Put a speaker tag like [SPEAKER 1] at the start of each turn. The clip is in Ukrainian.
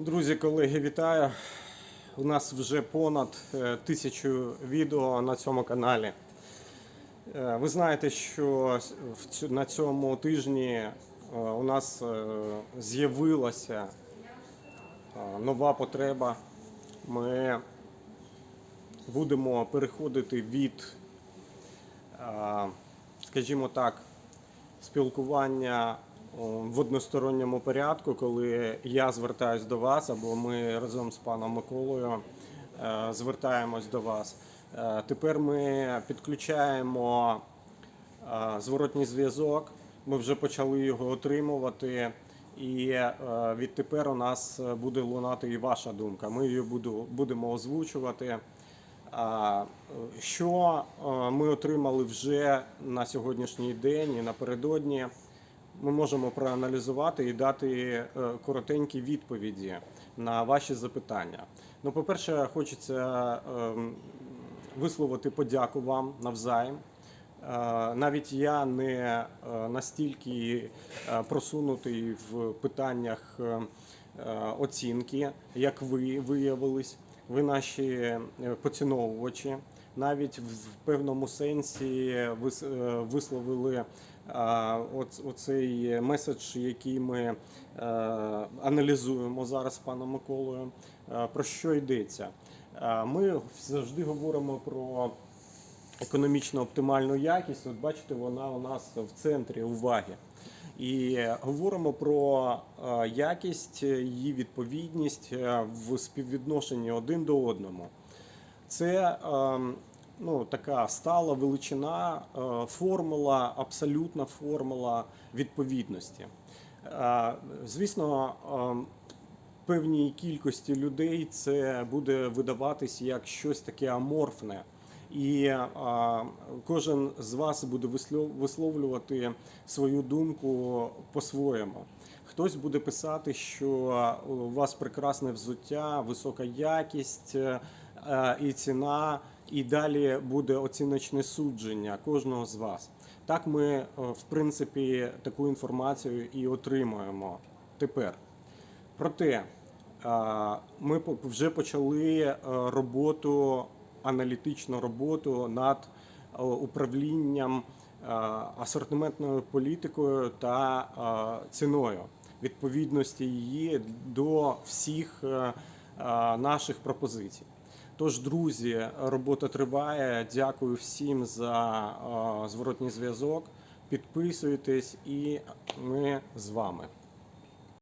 [SPEAKER 1] Друзі, колеги, вітаю! У нас вже понад е, тисячу відео на цьому каналі. Е, Ви знаєте, що на цьому тижні е, у нас з'явилася нова потреба. Ми будемо переходити від, скажімо так, спілкування в односторонньому порядку, коли я звертаюсь до вас, або ми разом з паном Миколою е, звертаємось до вас. Е, Тепер ми підключаємо е, зворотній зв'язок. Ми вже почали його отримувати. І відтепер у нас буде лунати і ваша думка. Ми її будемо озвучувати. Що ми отримали вже на сьогоднішній день і напередодні, ми можемо проаналізувати і дати е, коротенькі відповіді на ваші запитання. Ну, по-перше, хочеться ем, висловити подяку вам навзаєм. Е, Навіть я не е, настільки просунутий в питаннях оцінки, як ви виявились. Ви наші е, поціновувачі. Навіть в певному сенсі е, висловили е, оцей меседж, який ми аналізуємо зараз з паном Миколою. Про що йдеться? Ми завжди говоримо про економічно оптимальну якість. От бачите, вона у нас в центрі уваги. І говоримо про е, якість, її відповідність е, в співвідношенні один до одному. Це ем, ну, така стала величина, е, формула, абсолютна формула відповідності. Звісно, ем, певній кількості людей це буде видаватись як щось таке аморфне. І а, кожен з вас буде вислов- висловлювати свою думку по-своєму. Хтось буде писати, що у вас прекрасне взуття, висока якість е, е, і ціна, і далі буде оціночне судження кожного з вас. Так ми, е, в принципі, таку інформацію і отримуємо тепер. Проте ми вже почали е, роботу, аналітичну роботу над е, управлінням е, асортиментною політикою та е, ціною, відповідності її до всіх наших пропозицій. Тож, друзі, робота триває. Дякую всім за зворотній зв'язок. Підписуйтесь, і ми з вами.